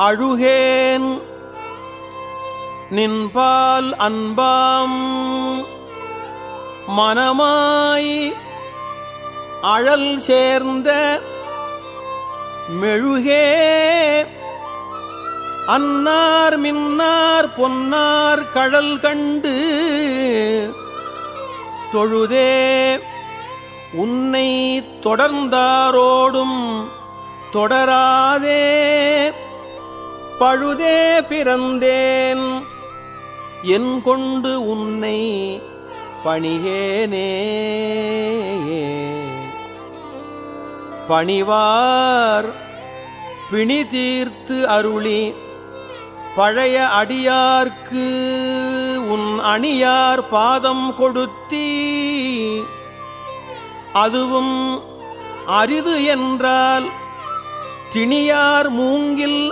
அழுகேன். நின்பால் அன்பாம். மனமாய் அழல் சேர்ந்த மெழுகே. அன்னார் மின்னார் பொன்னார் கழல் கண்டு தொழுதே. உன்னை தொடர்ந்தாரோடும் தொடராதே. பழுதே பிறந்தேன். என் கொண்டு உன்னை பணியேனே. பணிவார் பிணி தீர்த்து அருளி பழைய அடியார்க்கு உன் அணியார் பாதம் கொடுத்தீ. அதுவும் அரிது என்றால் திணியார் மூங்கில்